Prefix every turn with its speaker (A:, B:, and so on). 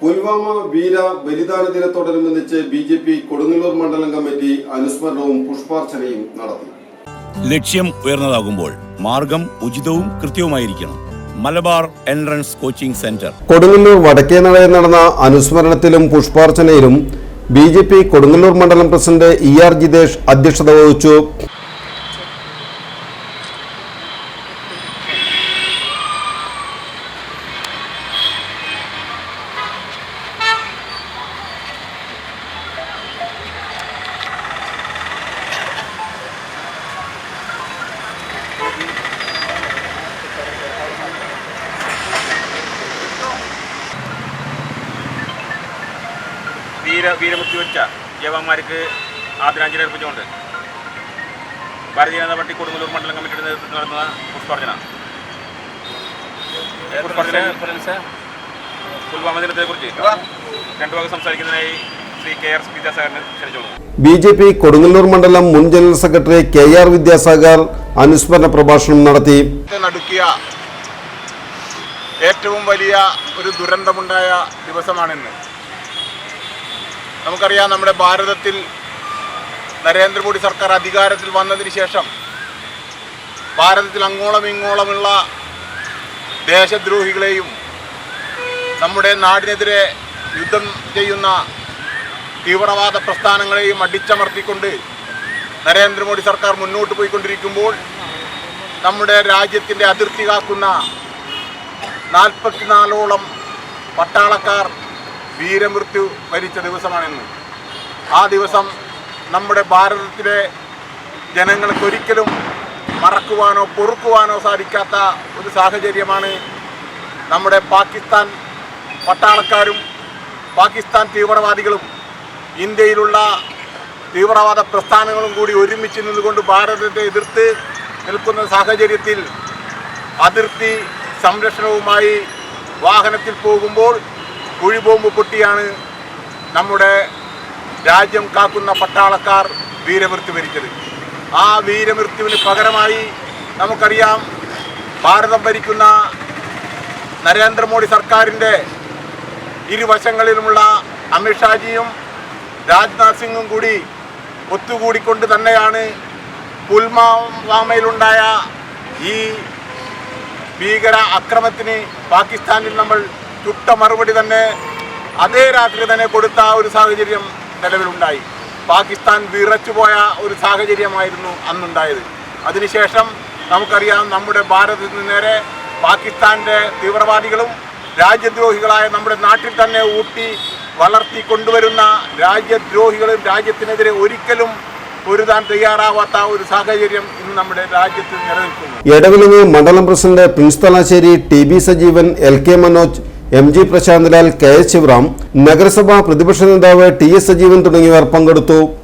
A: പുൽവാമ വീര ബലിദാന ദിനത്തോടനുബന്ധിച്ച് B J P Kodungallur മണ്ഡലം committee അനുസ്മരണവും പുഷ്പാർച്ചനയും നടത്തി.
B: ലക്ഷ്യം ഉയർന്നതാകുമ്പോൾ മാർഗം ഉചിതവും കൃത്യവുമായിരിക്കണം. Malabar entrance coaching centre.
A: Kodungallur വടക്കേനടയിൽ നടന്ന അനുസ്മരണത്തിലും പുഷ്പാർച്ചനയിലും ബി ജെ പി കൊടുങ്ങല്ലൂർ മണ്ഡലം പ്രസിഡന്റ് ഇ ആർ ജിതേഷ് അധ്യക്ഷത വഹിച്ചു.
C: വീര വീരമൃത്യു വരിച്ച ജവാന്മാർക്ക് ആദരാഞ്ജലി അർപ്പിച്ചുകൊണ്ട് ഭാരതീയ ജനതാ പാർട്ടി കൊടുങ്ങല്ലൂർ മണ്ഡലം കമ്മിറ്റിയുടെ നേതൃത്വത്തിൽ നടന്ന പുഷ്പാർച്ചന. പുഷ്പാർച്ചന പുൽവാമ ദിനത്തെ കുറിച്ച് രണ്ടു ഭാഗം സംസാരിക്കുന്നതിനായി ശ്രീ കെ ആർ വിദ്യാസാഗറിനെ ക്ഷണിച്ചോളൂ.
A: ബി ജെ പി കൊടുങ്ങല്ലൂർ മണ്ഡലം മുൻ general secretary K R Vidyasagar അനുസ്മരണ പ്രഭാഷണം നടത്തി.
D: നടുക്കിയ ഏറ്റവും വലിയ ഒരു ദുരന്തമുണ്ടായ ദിവസമാണിന്ന്. നമുക്കറിയാം നമ്മുടെ ഭാരതത്തിൽ നരേന്ദ്രമോദി സർക്കാർ അധികാരത്തിൽ വന്നതിന് ശേഷം ഭാരതത്തിൽ അങ്ങോളം ഇങ്ങോളമുള്ള ദേശദ്രോഹികളെയും നമ്മുടെ നാടിനെതിരെ യുദ്ധം ചെയ്യുന്ന തീവ്രവാദ പ്രസ്ഥാനങ്ങളെയും അടിച്ചമർത്തിക്കൊണ്ട് നരേന്ദ്രമോദി സർക്കാർ മുന്നോട്ട് പോയിക്കൊണ്ടിരിക്കുമ്പോൾ നമ്മുടെ രാജ്യത്തിന്റെ അതിർത്തി കാക്കുന്ന നാൽപ്പത്തിനാലോളം പട്ടാളക്കാർ വീരമൃത്യു വരിച്ച ദിവസമാണെന്ന്. ആ ദിവസം നമ്മുടെ ഭാരതത്തിലെ ജനങ്ങൾക്കൊരിക്കലും മറക്കുവാനോ പൊറുക്കുവാനോ സാധിക്കാത്ത ഒരു സാഹചര്യമാണ് നമ്മുടെ പാകിസ്ഥാൻ പട്ടാളക്കാരും പാകിസ്ഥാൻ തീവ്രവാദികളും ഇന്ത്യയിലുള്ള തീവ്രവാദ പ്രസ്ഥാനങ്ങളും കൂടി ഒരുമിച്ച് നിന്നുകൊണ്ട് ഭാരതത്തെ എതിർത്ത് നിൽക്കുന്ന സാഹചര്യത്തിൽ അതിർത്തി സംരക്ഷണവുമായി വാഹനത്തിൽ പോകുമ്പോൾ കുഴിബോംബ് പൊട്ടിയാണ് നമ്മുടെ രാജ്യം കാക്കുന്ന പട്ടാളക്കാർ വീരമൃത്യു വരിച്ചത്. ആ വീരമൃത്യുവിന് പകരമായി നമുക്കറിയാം ഭാരതം ഭരിക്കുന്ന നരേന്ദ്രമോദി സർക്കാരിന്റെ ഇരുവശങ്ങളിലുമുള്ള അമിത്ഷാജിയും രാജ്നാഥ് സിംഗും കൂടി ഒത്തുകൂടിക്കൊണ്ട് തന്നെയാണ് പുൽവാമയിലുണ്ടായ ഈ ഭീകര അക്രമത്തിന് പാകിസ്ഥാനിൽ നമ്മൾ ചുട്ട മറുപടി തന്നെ അതേ രാത്രി തന്നെ കൊടുത്ത ഒരു സാഹചര്യം നിലവിലുണ്ടായി. പാകിസ്ഥാൻ വിറച്ചുപോയ ഒരു സാഹചര്യമായിരുന്നു അന്നുണ്ടായത്. അതിനുശേഷം നമുക്കറിയാം നമ്മുടെ ഭാരതത്തിന് നേരെ പാകിസ്ഥാന്റെ തീവ്രവാദികളും രാജ്യദ്രോഹികളായ നമ്മുടെ നാട്ടിൽ തന്നെ ഊട്ടി വളർത്തി കൊണ്ടുവരുന്ന രാജ്യദ്രോഹികളും രാജ്യത്തിനെതിരെ ഒരിക്കലും പൊരുതാൻ തയ്യാറാവാത്ത ഒരു സാഹചര്യം ഇന്ന് നമ്മുടെ രാജ്യത്ത് നിലനിൽക്കുന്നു.
A: എടവിലിങ്ങി മണ്ഡലം president Prince Thalassery T B Sajeevan L K Manoj M G Prasanthlal K S Sivaram നഗരസഭാ പ്രതിപക്ഷ നേതാവ് ടി എസ് സജീവൻ തുടങ്ങിയവർ പങ്കെടുത്തു.